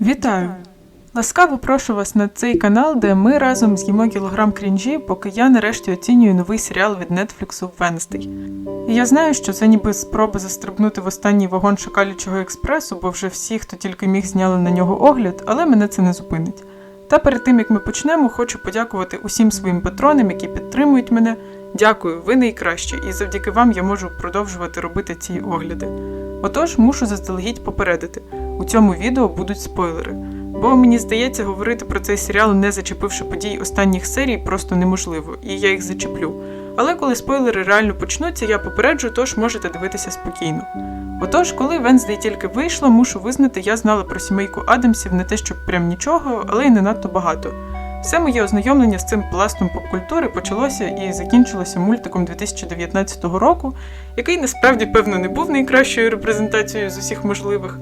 Вітаю! Ласкаво прошу вас на цей канал, де ми разом з'їмо кілограм крінжі, поки я нарешті оцінюю новий серіал від Венстей. І я знаю, що це ніби спроба застрибнути в останній вагон шакалючого експресу, бо вже всі, хто тільки міг, зняли на нього огляд, але мене це не зупинить. Та перед тим як ми почнемо, хочу подякувати усім своїм патронам, які підтримують мене. Дякую, ви найкращі, і завдяки вам я можу продовжувати робити ці огляди. Отож, мушу заздалегідь попередити: у цьому відео будуть спойлери. Бо мені здається, говорити про цей серіал, не зачепивши подій останніх серій, просто неможливо, і я їх зачеплю. Але коли спойлери реально почнуться, я попереджу, тож можете дивитися спокійно. Отож, коли Венздей тільки вийшла, мушу визнати, я знала про сімейку Адамсів не те, щоб прям нічого, але й не надто багато. Все моє ознайомлення з цим пластом попкультури почалося і закінчилося мультиком 2019 року, який насправді певно не був найкращою репрезентацією з усіх можливих.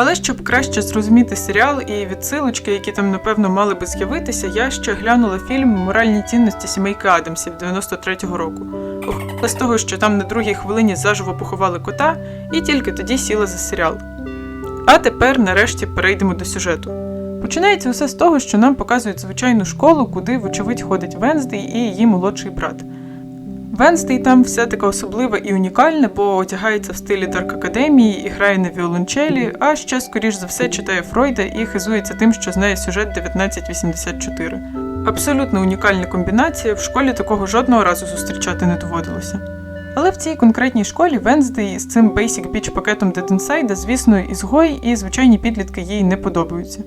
Але щоб краще зрозуміти серіал і відсилочки, які там напевно мали би з'явитися, я ще глянула фільм Моральні цінності сімейки Адамсів 93-го року. Охопила з того, що там на другій хвилині заживо поховали кота, і тільки тоді сіла за серіал. А тепер нарешті перейдемо до сюжету. Починається усе з того, що нам показують звичайну школу, куди, вочевидь, ходить Венздей і її молодший брат. Венстей там вся така особлива і унікальна, бо одягається в стилі Дарк Академії і грає на віолончелі, а ще, скоріш за все, читає Фройда і хизується тим, що знає сюжет 1984. Абсолютно унікальна комбінація, в школі такого жодного разу зустрічати не доводилося. Але в цій конкретній школі Венздей з цим Basic Beach пакетом Inside, звісно, ізгой і звичайні підлітки їй не подобаються.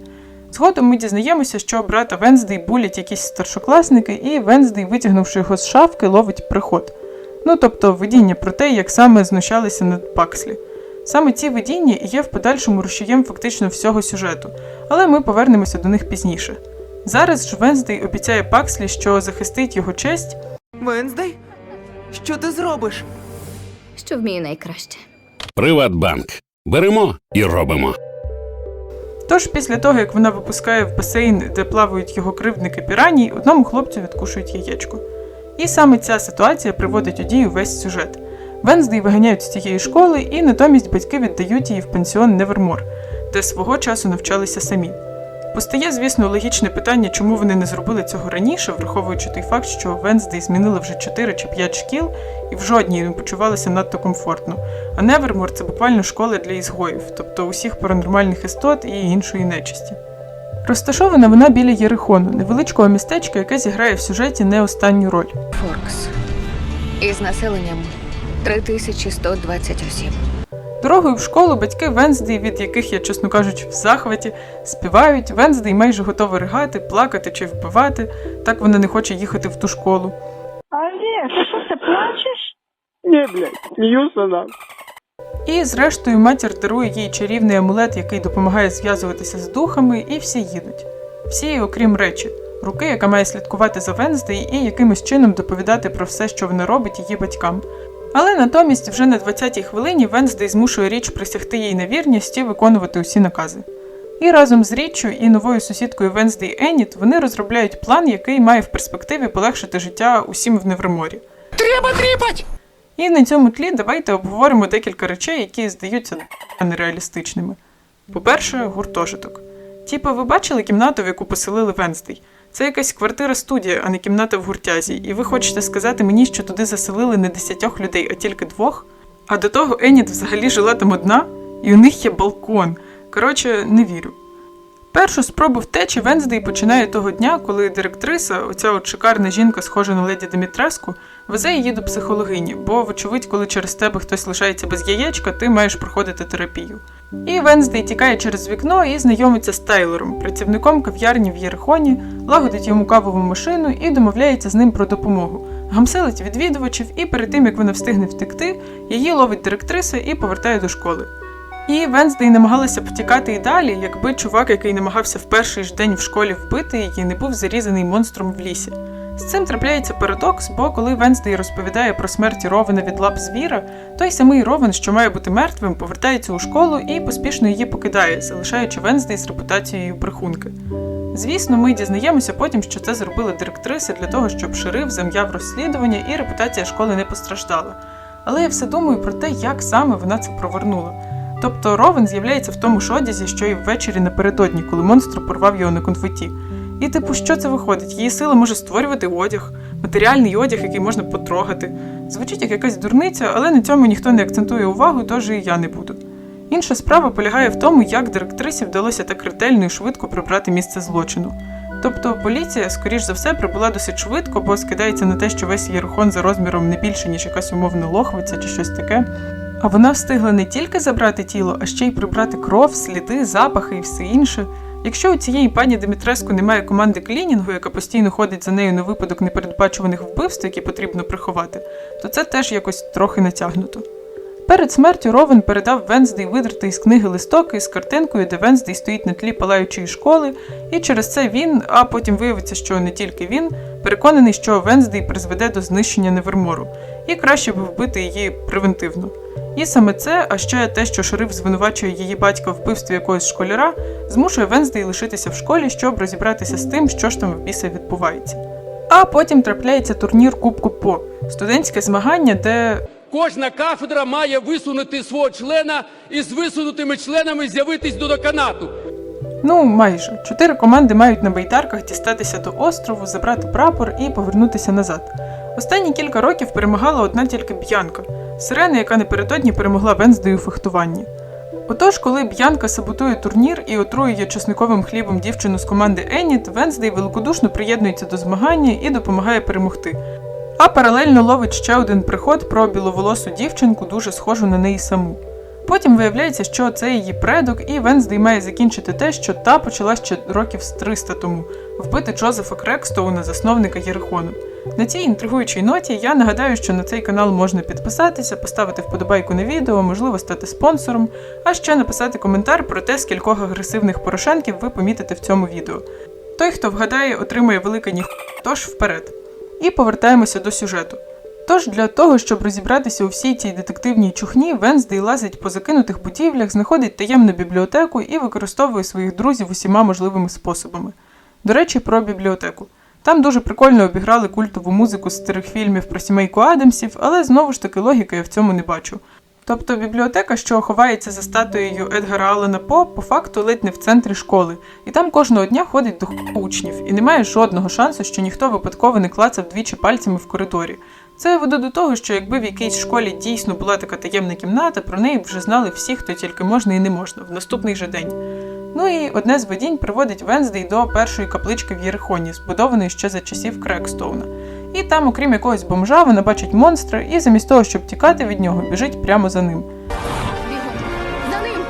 Згодом ми дізнаємося, що брата Венздей булять якісь старшокласники, і Венздей, витягнувши його з шафки, ловить приход. Ну тобто видіння про те, як саме знущалися над Пакслі. Саме ці видіння і є в подальшому рушієм фактично всього сюжету, але ми повернемося до них пізніше. Зараз ж Венздей обіцяє Пакслі, що захистить його честь, Венздей? Що ти зробиш? що вмію найкраще. Приватбанк. Беремо і робимо. Тож після того, як вона випускає в басейн, де плавають його кривдники піраній, одному хлопцю відкушують яєчко. І саме ця ситуація приводить у дію весь сюжет. Венздей виганяють з цієї школи, і натомість батьки віддають її в пансіон Невермор, де свого часу навчалися самі. Постає, звісно, логічне питання, чому вони не зробили цього раніше, враховуючи той факт, що Венздей змінили вже 4 чи 5 шкіл і в жодній не почувалися надто комфортно. А Невермор це буквально школа для ізгоїв, тобто усіх паранормальних істот і іншої нечисті. Розташована вона біля Єрихону, невеличкого містечка, яке зіграє в сюжеті не останню роль. Форкс. Із населенням 3120 осіб. Дорогою в школу батьки Венздей, від яких я, чесно кажучи, в захваті, співають. Венздей майже готова ригати, плакати чи вбивати. Так вона не хоче їхати в ту школу. Олег, ты что, ты плачешь? Не, блядь, смеются нам. І, зрештою, матір дарує їй чарівний амулет, який допомагає зв'язуватися з духами, і всі їдуть. Всі, окрім речі, руки, яка має слідкувати за Венздей і якимось чином доповідати про все, що вона робить її батькам. Але натомість вже на 20-й хвилині Венздей змушує річ присягти їй на вірність і виконувати усі накази. І разом з Річчю і новою сусідкою Венздей Еніт вони розробляють план, який має в перспективі полегшити життя усім в Невреморі. Треба тріпать! І на цьому тлі давайте обговоримо декілька речей, які здаються нереалістичними. По-перше, гуртожиток. Типа, ви бачили кімнату, в яку поселили Венстей? Це якась квартира-студія, а не кімната в гуртязі. І ви хочете сказати мені, що туди заселили не десятьох людей, а тільки двох? А до того Еніт взагалі жила там одна, і у них є балкон. Коротше, не вірю. Першу спробу втечі Венздей починає того дня, коли директриса, оця от шикарна жінка, схожа на леді Демітреску, везе її до психологині, бо, вочевидь, коли через тебе хтось лишається без яєчка, ти маєш проходити терапію. І Венздей тікає через вікно і знайомиться з Тайлером, працівником кав'ярні в Єрихоні, лагодить йому кавову машину і домовляється з ним про допомогу. Гамселить відвідувачів, і перед тим як вона встигне втекти, її ловить директриса і повертає до школи. І Венздей намагалася б втікати і далі, якби чувак, який намагався в перший ж день в школі вбити її, не був зарізаний монстром в лісі. З цим трапляється парадокс, бо коли Венздей розповідає про смерті Ровена від лап звіра, той самий Ровен, що має бути мертвим, повертається у школу і поспішно її покидає, залишаючи Венздей з репутацією брехунки. Звісно, ми дізнаємося потім, що це зробила директриса для того, щоб шериф зам'яв розслідування і репутація школи не постраждала. Але я все думаю про те, як саме вона це провернула. Тобто Ровен з'являється в тому ж одязі, що й ввечері напередодні, коли монстр порвав його на конфеті. І типу, що це виходить? Її сила може створювати одяг, матеріальний одяг, який можна потрогати. Звучить як якась дурниця, але на цьому ніхто не акцентує увагу, тож і я не буду. Інша справа полягає в тому, як директрисі вдалося так ретельно і швидко прибрати місце злочину. Тобто поліція, скоріш за все, прибула досить швидко, бо скидається на те, що весь єрхон за розміром не більше, ніж якась умовна лохвиця чи щось таке. А вона встигла не тільки забрати тіло, а ще й прибрати кров, сліди, запахи і все інше. Якщо у цієї пані Димитреску немає команди клінінгу, яка постійно ходить за нею на випадок непередбачуваних вбивств, які потрібно приховати, то це теж якось трохи натягнуто. Перед смертю Ровен передав Венздей видертий з книги листок із картинкою, де Венздей стоїть на тлі палаючої школи, і через це він, а потім виявиться, що не тільки він, переконаний, що Венздей призведе до знищення Невермору, і краще б вбити її превентивно. І саме це, а ще те, що шериф звинувачує її батька в вбивстві якогось школяра, змушує Венздей лишитися в школі, щоб розібратися з тим, що ж там в біса відбувається. А потім трапляється турнір Кубку По студентське змагання, де Кожна кафедра має висунути свого члена і з висунутими членами з'явитись до деканату. Ну, майже. Чотири команди мають на байдарках дістатися до острову, забрати прапор і повернутися назад. Останні кілька років перемагала одна тільки Б'янка, сирена, яка напередодні перемогла Венздей у фехтуванні. Отож, коли Б'янка саботує турнір і отруює чесниковим хлібом дівчину з команди Еніт, Венздей великодушно приєднується до змагання і допомагає перемогти. А паралельно ловить ще один приход про біловолосу дівчинку, дуже схожу на неї саму. Потім виявляється, що це її предок, і Венздей має закінчити те, що та почала ще років з 300 тому вбити Джозефа Крекстоуна, засновника Єрихону. На цій інтригуючій ноті я нагадаю, що на цей канал можна підписатися, поставити вподобайку на відео, можливо, стати спонсором, а ще написати коментар про те, скількох агресивних порошенків ви помітите в цьому відео. Той, хто вгадає, отримує велике ніхто, тож вперед. І повертаємося до сюжету. Тож для того, щоб розібратися у всій цій детективній чухні, Венздей лазить по закинутих будівлях, знаходить таємну бібліотеку і використовує своїх друзів усіма можливими способами. До речі, про бібліотеку. Там дуже прикольно обіграли культову музику з старих фільмів про сімейку Адамсів, але знову ж таки логіки я в цьому не бачу. Тобто бібліотека, що ховається за статуєю Едгара Аллена По, по факту ледь не в центрі школи, і там кожного дня ходить до учнів, і немає жодного шансу, що ніхто випадково не клацав двічі пальцями в коридорі. Це я веду до того, що якби в якійсь школі дійсно була така таємна кімната, про неї вже знали всі, хто тільки можна і не можна, в наступний же день. Ну і одне з видінь приводить Венздей до першої каплички в Єрихоні, збудованої ще за часів Крекстоуна. І там, окрім якогось бомжа, вона бачить монстра і замість того, щоб тікати від нього, біжить прямо за ним. За ним!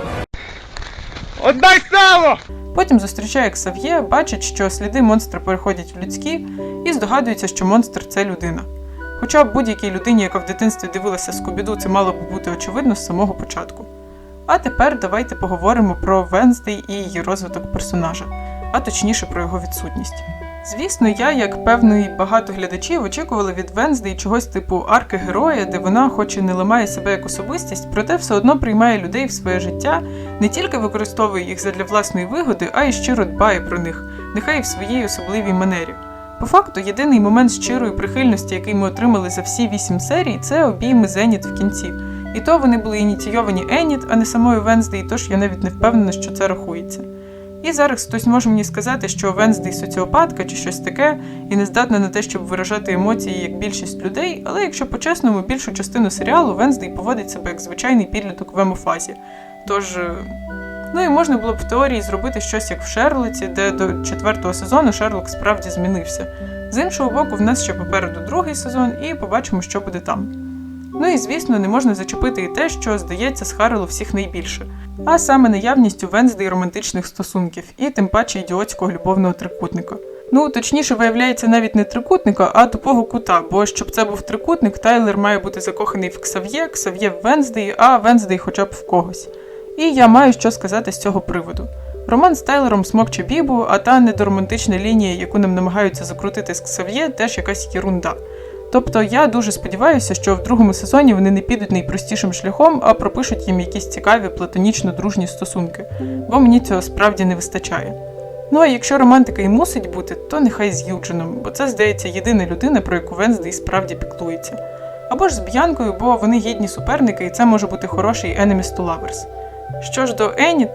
Отдай сало! Потім зустрічає Ксав'є, бачить, що сліди монстра переходять в людські, і здогадується, що монстр це людина. Хоча будь-якій людині, яка в дитинстві дивилася Скубіду, це мало б бути очевидно з самого початку. А тепер давайте поговоримо про Венздей і її розвиток персонажа, а точніше про його відсутність. Звісно, я, як певний багато глядачів, очікувала від Венздей чогось типу арки героя, де вона, хоч і не ламає себе як особистість, проте все одно приймає людей в своє життя, не тільки використовує їх задля власної вигоди, а й щиро дбає про них, нехай і в своїй особливій манері. По факту, єдиний момент щирої прихильності, який ми отримали за всі вісім серій, це обійми Зеніт в кінці. І то вони були ініційовані Еніт, а не самою Венздей, тож я навіть не впевнена, що це рахується. І зараз хтось може мені сказати, що Венздей соціопатка чи щось таке, і не здатна на те, щоб виражати емоції як більшість людей, але якщо по-чесному, більшу частину серіалу Венздей поводить себе як звичайний підліток в емофазі. Тож. е, Ну і можна було б в теорії зробити щось як в Шерлоці, де до четвертого сезону Шерлок справді змінився. З іншого боку, в нас ще попереду другий сезон, і побачимо, що буде там. Ну і звісно, не можна зачепити і те, що здається схарило всіх найбільше, а саме наявністю Венздей романтичних стосунків, і тим паче ідіотського любовного трикутника. Ну, точніше, виявляється навіть не трикутника, а тупого кута, бо щоб це був трикутник, Тайлер має бути закоханий в Ксав'є, Ксав'є в Венздей, а Венздей хоча б в когось. І я маю що сказати з цього приводу. Роман з Тайлером смокче бібу, а та недоромантична лінія, яку нам намагаються закрутити з Ксав'є, теж якась єрунда. Тобто я дуже сподіваюся, що в другому сезоні вони не підуть найпростішим шляхом, а пропишуть їм якісь цікаві платонічно-дружні стосунки, бо мені цього справді не вистачає. Ну а якщо романтика і мусить бути, то нехай з Юджином, бо це, здається, єдина людина, про яку Венздей справді піклується. Або ж з Б'янкою, бо вони гідні суперники, і це може бути хороший enemies to lovers. Що ж до Еніт,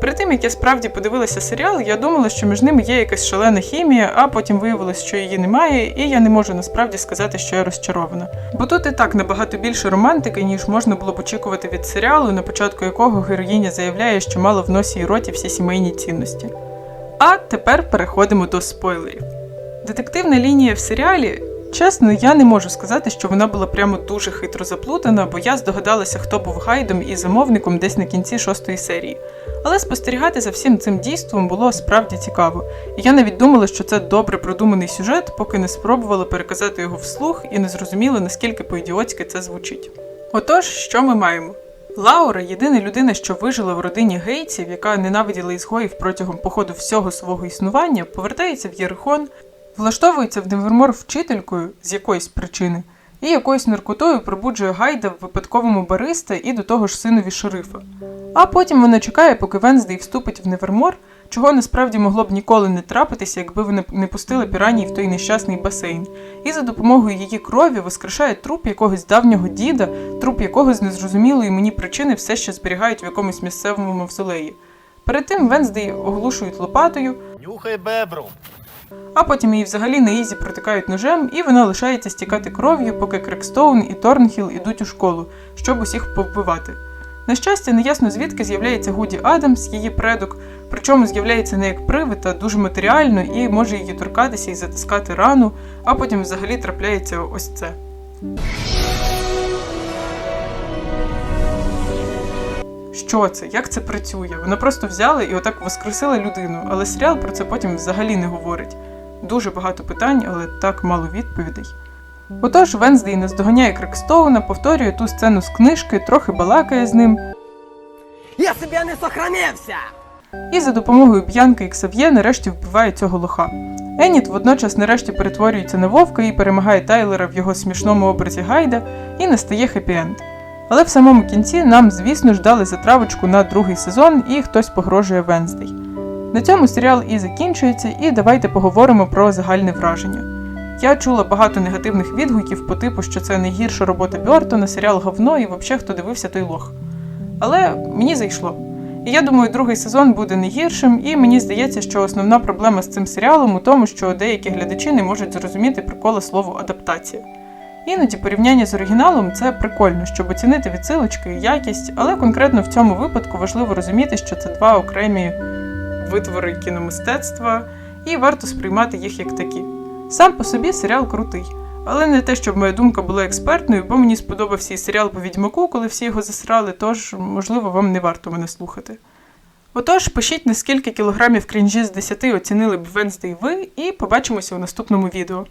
перед тим як я справді подивилася серіал, я думала, що між ними є якась шалена хімія, а потім виявилось, що її немає, і я не можу насправді сказати, що я розчарована. Бо тут і так набагато більше романтики, ніж можна було б очікувати від серіалу, на початку якого героїня заявляє, що мала в носі і роті всі сімейні цінності. А тепер переходимо до спойлерів. Детективна лінія в серіалі. Чесно, я не можу сказати, що вона була прямо дуже хитро заплутана, бо я здогадалася, хто був гайдом і замовником десь на кінці шостої серії. Але спостерігати за всім цим дійством було справді цікаво, і я навіть думала, що це добре продуманий сюжет, поки не спробувала переказати його вслух і не зрозуміла, наскільки по-ідіотськи це звучить. Отож, що ми маємо? Лаура єдина людина, що вижила в родині гейтсів, яка ненавиділа ізгоїв протягом походу всього свого існування, повертається в Єрихон, влаштовується в Невермор вчителькою з якоїсь причини, і якоюсь наркотою пробуджує гайда в випадковому бариста і до того ж синові шерифа. А потім вона чекає, поки Венздей вступить в Невермор, чого насправді могло б ніколи не трапитися, якби вони не пустили піраній в той нещасний басейн, і за допомогою її крові воскрешає труп якогось давнього діда, труп якого з незрозумілої мені причини все ще зберігають в якомусь місцевому мавзолеї. Перед тим Венздей оглушують лопатою, Нюхай бебру. А потім її взагалі на ізі протикають ножем, і вона лишається стікати кров'ю, поки Крекстоун і Торнхіл ідуть у школу, щоб усіх повбивати. На щастя, неясно звідки з'являється Гуді Адамс, її предок, причому з'являється не як привид, а дуже матеріально і може її торкатися і затискати рану, а потім взагалі трапляється ось це. Що це? Як це працює? Вона просто взяла і отак воскресила людину, але серіал про це потім взагалі не говорить. Дуже багато питань, але так мало відповідей. Отож, Венздей наздоганяє Крекстоуна, повторює ту сцену з книжки, трохи балакає з ним, Я себе не сохранився! і за допомогою Б'янки і Ксав'є нарешті вбиває цього лоха. Еніт водночас нарешті перетворюється на вовка і перемагає Тайлера в його смішному образі гайда, і настає хеппі-енд. Але в самому кінці нам, звісно ж, дали затравочку на другий сезон, і хтось погрожує Венздей. На цьому серіал і закінчується, і давайте поговоримо про загальне враження. Я чула багато негативних відгуків по типу, що це найгірша робота Бьортона, серіал говно і взагалі хто дивився той лох. Але мені зайшло. І я думаю, другий сезон буде не гіршим, і мені здається, що основна проблема з цим серіалом у тому, що деякі глядачі не можуть зрозуміти приколи слову адаптація. Іноді порівняння з оригіналом це прикольно, щоб оцінити відсилочки і якість, але конкретно в цьому випадку важливо розуміти, що це два окремі витвори кіномистецтва, і варто сприймати їх як такі. Сам по собі серіал крутий, але не те, щоб моя думка була експертною, бо мені сподобався і серіал по відьмаку, коли всі його засрали, тож, можливо, вам не варто мене слухати. Отож, пишіть, наскільки кілограмів крінжі з 10 оцінили б Венздей ви, і побачимося у наступному відео.